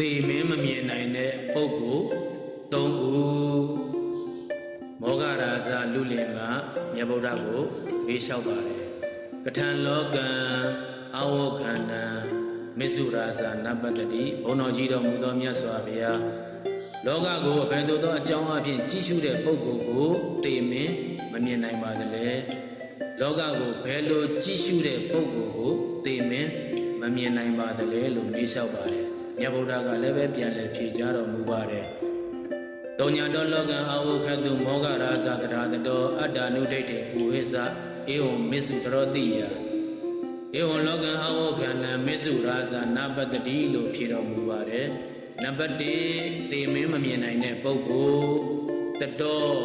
သေမင်းမမြင်နိုင်တဲ့ပုဂ္ဂိုလ်၃ဦးမောဂရာဇလူလင်ကမြတ်ဗုဒ္ဓကိုမေးလျှောက်ပါတယ်ကထံလောကံအဝခန္တံမေစုရာဇနပတ္တိဘုန်းတော်ကြီးတော်မူသောမြတ်စွာဘုရားလောကကိုအဘယ်သို့သောအကြောင်းအဖြစ်ကြည့်ရှုတဲ့ပုဂ္ဂိုလ်ကိုတေမင်းမမြင်နိုင်ပါသလဲလောကကိုဘယ်လိုကြည့်ရှုတဲ့ပုဂ္ဂိုလ်ကိုတေမင်းမမြင်နိုင်ပါသလဲလို့မေးလျှောက်ပါတယ် မြတ်ဗုဒ္ဓကလည်းပဲပြန်လည်ဖြေကြားတော်မူပါတယ်တောညာတော်လောကံအဝခတုမောဂရာဇတရာတတောအတ္တနုဒိဋ္ဌိဥဟိသဧဝံမစ္စုတရောတိယဧဝံလောကံအဝခန္နံမစ္စုရာဇနာပတ္တိလို့ဖြေတော်မူပါတယ်နံပါတ်1တေမင်းမမြင်နိုင်တဲ့ပုဂ္ဂိုလ်တတော်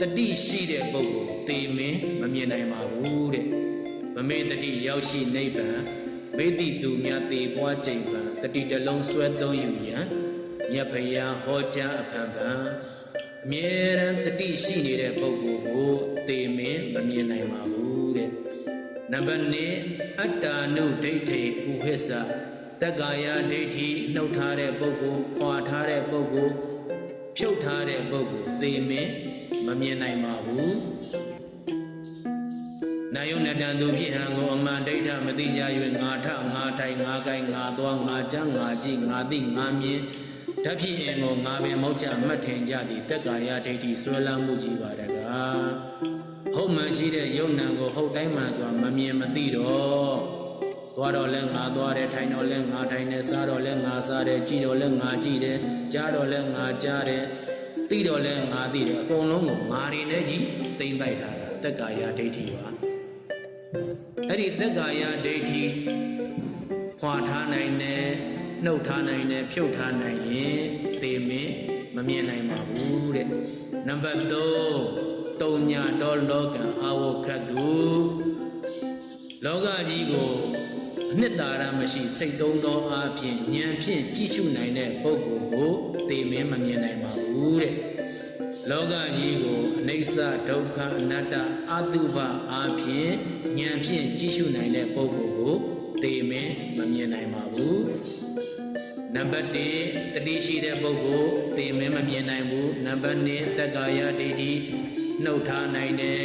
တတိရှိတဲ့ပုဂ္ဂိုလ်တေမင်းမမြင်နိုင်ပါဘူးတဲ့မမေတတိရောက်ရှိနိဗ္ဗာန် မေတိသူများတေပွားချိန်ပံတတိတလုံးဆွဲသုံးယူရန်မြတ်ဖရာဟောကြားအဖန်ဖန်အမြဲတမ်းတတိရှိနေတဲ့ပုဂ္ဂိုလ်ကိုတေမင်းမမြင်နိုင်ပါဘူးတဲ့နံပါတ်2အတ္တာနုဒိဋ္ဌိဥဟိစ္စတက္ကာယဒိဋ္ဌိနှုတ်ထားတဲ့ပုဂ္ဂိုလ်ခွာထားတဲ့ပုဂ္ဂိုလ်ဖြုတ်ထားတဲ့ပုဂ္ဂိုလ်တေမင်းမမြင်နိုင်ပါဘူး နာယုနတံသူဖြစ်ဟံကိုအမှန်ဒိဋ္ဌမသိကြ၍ငါထငါထိုင်ငါကိုင်ငါသွားငါကြငါကြည့်ငါသိငါမြင်ဓာတ်ဖြစ်ရင်ကိုငါပင်မောက်ချမှတ်ထင်ကြသည်တက္ကာယဒိဋ္ဌိဆွဲလန်းမှုကြီးပါတကားဟုတ်မှန်ရှိတဲ့ယုံနံကိုဟုတ်တိုင်းမှန်စွာမမြင်မသိတော့သွားတော့လဲငါသွားတယ်ထိုင်တော့လဲငါထိုင်တယ်စားတော့လဲငါစားတယ်ကြည့်တော့လဲငါကြည့်တယ်ကြားတော့လဲငါကြားတယ်သိတော့လဲငါသိတယ်အကုန်လုံးကိုငါတွေနဲ့ကြီးသိမ့်ပိုက်ထားတာတက္ကာယဒိဋ္ဌိပါ အဲ့ဒီတက္ကာယဒိဋ္ဌိခွာထားနိုင်တယ်နှုတ်ထားနိုင်တယ်ဖြုတ်ထားနိုင်ရင်သေမင်းမမြင်နိုင်ပါဘူးတဲ့နံပါတ်3တုံညာတော်လောကံအာဝခတ်သူလောကကြီးကိုအနှစ်သာရမရှိစိတ်သုံးသောအားဖြင့်ဉာဏ်ဖြင့်ကြည့်ရှုနိုင်တဲ့ပုဂ္ဂိုလ်ကိုသေမင်းမမြင်နိုင်ပါဘူးတဲ့ လောကကြီးကိုအနိစ္စဒုက္ခအနတ္တအတုပအားဖြင့်ဉာဏ်ဖြင့်ကြည့်ရှုနိုင်တဲ့ပုဂ္ဂိုလ်ကိုသေမင်းမမြင်နိုင်ပါဘူးနံပါတ်1တတိရှိတဲ့ပုဂ္ဂိုလ်သေမင်းမမြင်နိုင်ဘူးနံပါတ်2တက္ကာယဒိဋ္ဌိနှုတ်ထားနိုင်တယ်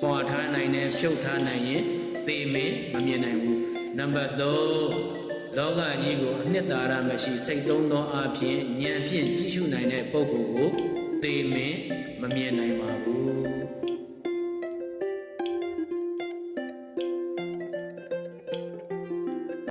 ခွာထားနိုင်တယ်ဖြုတ်ထားနိုင်ရင်သေမင်းမမြင်နိုင်ဘူးနံပါတ်3လောကကြီးကိုအနှစ်သာရမရှိစိတ်သုံးသောအဖြစ်ဉာဏ်ဖြင့်ကြည့်ရှုနိုင်တဲ့ပုဂ္ဂိုလ်ကို သေမင်းမမြင်နိုင်ပါဘူး